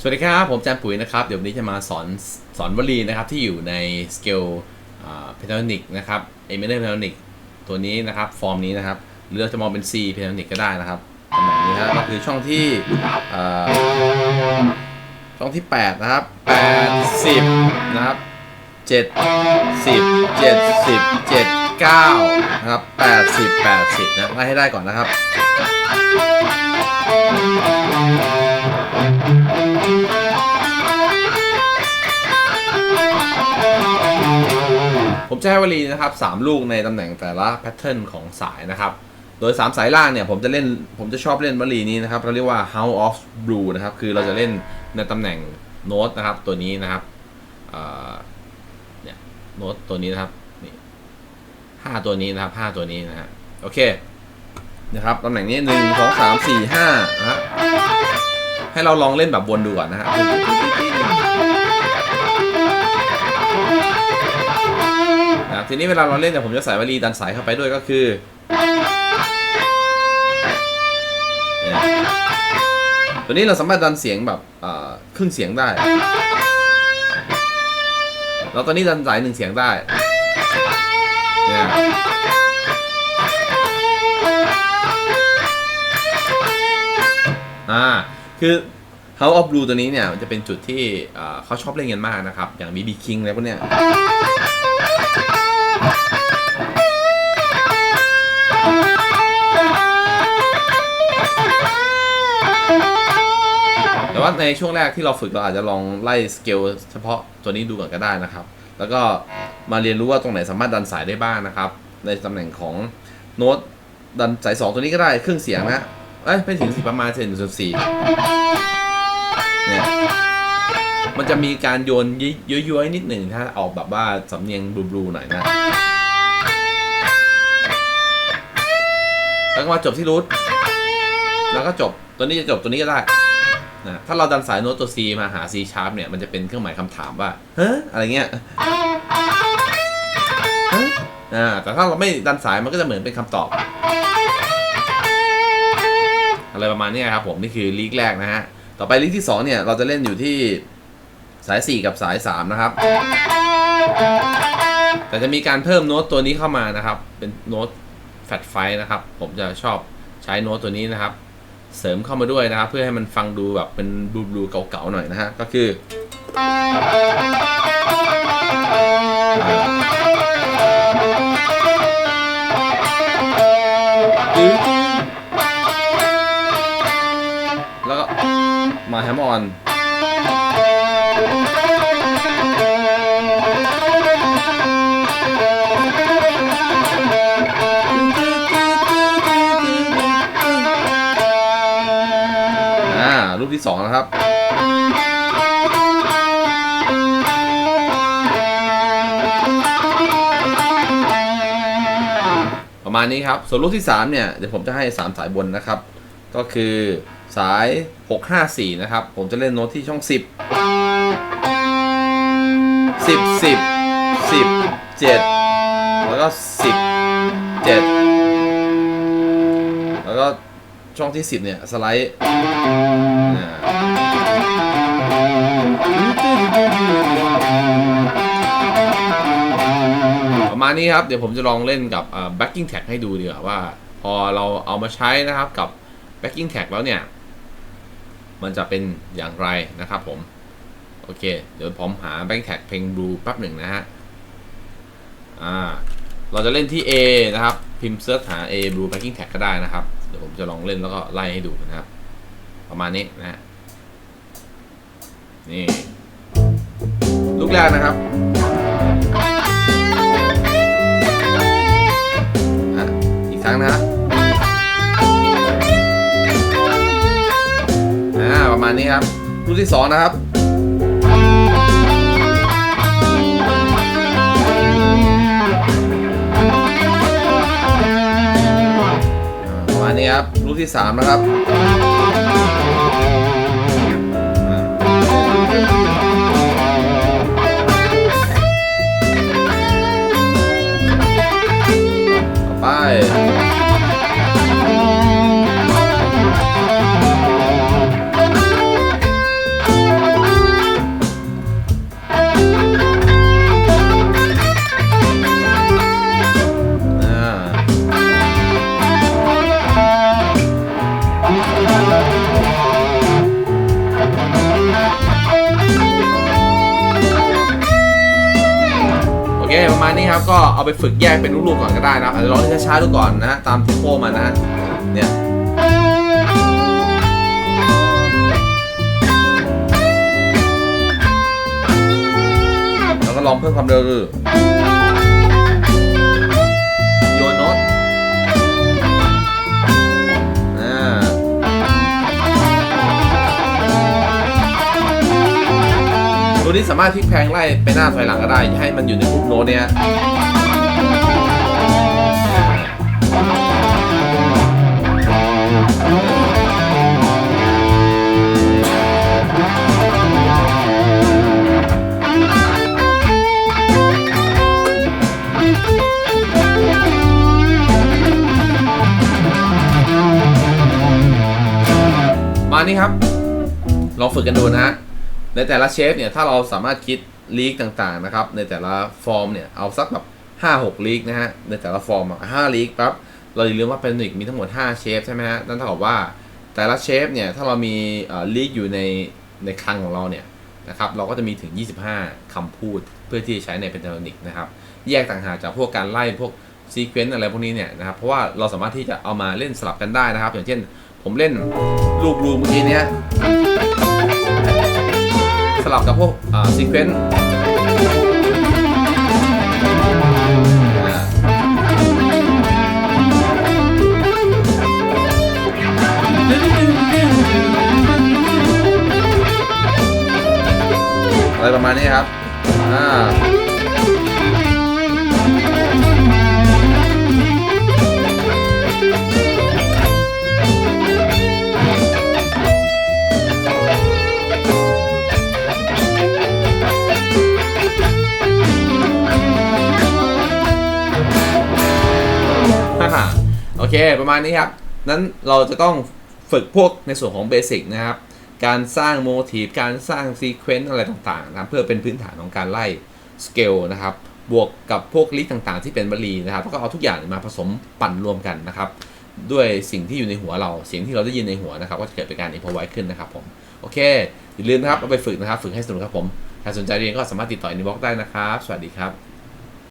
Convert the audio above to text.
สวัสดีครับ ผมจานปุ๋ยนะครับ เดี๋ยววันนี้จะมาสอนสอนวลีนะครับที่อยู่ในสเกลเพนทานิกนะครับเอเมเนอร์เพนทานิกตัวนี้นะครับฟอร์มนี้นะครับหรือเราจะมองเป็น C เพนทานิกก็ได้นะครับตำแหน่งนี้นะครับก็คือช่องที่อ่อช่องที่ 8 นะครับ80นะครับ70 70 7 9 นะครับ 80 80 นะไล่ให้ได้ก่อนนะครับ ผมจะให้วลีนะครับ3ลูกในตำแหน่งแต่ละแพทเทิร์นของสายนะครับ โดย 3 สายล่างเนี่ยผมจะเล่นผมจะชอบเล่นวลีนี้นะครับเราเรียกว่า House of Blue นะครับ คือเราจะเล่นในตำแหน่งโน้ตนะครับตัวนี้นะครับเอ่อเนี่ยโน้ตตัวนี้นะครับนี่ห้าตัวนี้นะครับห้าตัวนี้นะฮะโอเคนะครับตำแหน่งนี้หนึ่งสองสามสี่ห้านะฮะให้เราลองเล่นแบบวนดูก่อนนะฮะ ทีนี้เวลาเราเล่นเนี่ยผมจะใส่วลีดันสายเข้าไปด้วยก็คือตัวนี้เราสามารถดันเสียงแบบครึ่งเสียงได้แล้วตอนนี้ดันสายหนึ่งเสียงได้อ่าคือ House of Blue ตัวนี้เนี่ยมันจะเป็นจุดที่เขาชอบเล่นกันมากนะครับ อย่าง BB King อะไรพวกเนี้ย แต่ว่าในช่วงแรกที่เราฝึกเราอาจจะลองไล่สเกลเฉพาะตัวนี้ดูก่อนก็ได้นะครับ แล้วก็มาเรียนรู้ว่าตรงไหนสามารถดันสายได้บ้างนะครับ ในตำแหน่งของโน้ตดันสายสองตัวนี้ก็ได้เครื่องเสียงนะเอ้ยไม่ถึงสิประมาณเซนจุดสี่เนี่ยมันจะมีการโยนย้อยๆนิดหนึ่งถ้าออกแบบว่าสำเนียงบลูๆหน่อยนะแล้วก็มาจบที่รูทแล้วก็จบตัวนี้จะจบตัวนี้ก็ได้ นะถ้าเราดันสายโน้ตตัว C มาหา C sharp เนี่ย มันจะเป็นเครื่องหมายคำถามว่าเฮ้อะไรเงี้ยฮะอ่าแต่ถ้าเราไม่ดันสายมันก็จะเหมือนเป็นคำตอบ อะไรประมาณนี้ครับผม นี่คือลีกแรกนะฮะ ต่อไปลีกที่ 2 เนี่ย เราจะเล่นอยู่ที่สาย 4 กับสาย 3 นะครับ แต่จะมีการเพิ่มโน้ตตัวนี้เข้ามานะครับ เป็นโน้ตแฟตไฟนะครับ ผมจะชอบใช้โน้ตตัวนี้นะครับ เสริมเข้ามาด้วยนะครับเพื่อให้มันฟังดูแบบเป็นบลูบลูเก่าๆหน่อยนะฮะก็คือแล้วก็มาแฮมออน รูปที่สองนะครับ ประมาณนี้ครับ ส่วนรูปที่ 3 เนี่ย เดี๋ยวผมจะให้ 3 สายบนนะครับ ก็คือสาย 654 นะครับ ผมจะเล่นโน้ตที่ช่อง 10 10 10 10 7 แล้วก็ 10 7 แล้วก็ ช่องที่ 10 เนี่ย สไลด์ประมาณนี้ครับ เดี๋ยวผมจะลองเล่นกับ backing tag ให้ดูดีกว่าว่า พอเราเอามาใช้นะครับกับ backing tag แล้วเนี่ย มันจะเป็นอย่างไรนะครับผม โอเค เดี๋ยวผมหา backing tag เพลง blue แป๊บหนึ่งนะฮะ อ่า เราจะเล่นที่ A นะครับ พิมพ์เซิร์ชหา A blue backing tag ก็ได้นะครับ เดี๋ยวผมจะลองเล่นแล้วก็ไล่ให้ดูนะครับ ประมาณนี้นะฮะนี่ ลูกแรกนะครับอะอีกครั้งนะฮะอ่าประมาณนี้ครับ ลูกที่สองนะครับ นี้ครับลูกที่3นะครับ ประมาณนี้ครับก็เอาไปฝึกแยกเป็นลูกๆก่อนก็ได้นะรับอาจจะลองช้าๆดูก่อนนะตามเทมโปมานะฮะเนี่ยแล้วก็ลองเพิ่มความเร็วดู นี้สามารถพลิกแพลงไล่ไปหน้าถอยหลังก็ได้ ให้มันอยู่ในกรุ๊ปโน้ตเนี่ยมานี่ครับ ลองฝึกกันดูนะฮะ ในแต่ละเชฟเนี่ยถ้าเราสามารถคิดลีกต่างๆนะครับในแต่ละฟอร์มเนี่ยเอาสักแบบ5 6ลีกนะฮะในแต่ละฟอร์มห้าลีกปั๊บเราอย่าลืมว่าเป็นนิกมีทั้งหมด 5 เชฟใช่ไหมฮะนั่นเท่ากับว่าแต่ละเชฟเนี่ยถ้าเรามีลีกอยู่ในในคลังของเราเนี่ยนะครับเราก็จะมีถึง 25คำพูดเพื่อที่จะใช้ในเป็นเทอนิกนะครับแยกต่างหากจากพวกการไล่พวกซีเควนต์อะไรพวกนี้เนี่ยนะครับเพราะว่าเราสามารถที่จะเอามาเล่นสลับกันได้นะครับ อย่างเช่นผมเล่นลูกบลูเมื่อกี้เนี้ย ลับกับพวกอ่าซีเควนต์อะไรประมาณนี้ครับ อ่า เค ประมาณนี้ครับ นั้นเราจะต้องฝึกพวกในส่วนของเบสิกนะครับ การสร้างโมทีฟการสร้างซีเควนต์อะไรต่างๆนะเพื่อเป็นพื้นฐานของการไล่สเกลนะครับ บวกกับพวกลิกต่างๆ ที่เป็นบรีนะครับแล้วก็เอาทุกอย่างมาผสมปั่นรวมกันนะครับ ด้วยสิ่งที่อยู่ในหัวเราเสียงที่เราได้ยินในหัวนะครับ ก็จะเกิดเป็นการอินพอไว้ขึ้นนะครับผมโอเคอย่าลืมนะครับเอาไปฝึกนะครับ ฝึกให้สนุกครับผมถ้าสนใจเรียนก็สามารถติดต่ออินบ็อกได้นะครับ สวัสดีครับ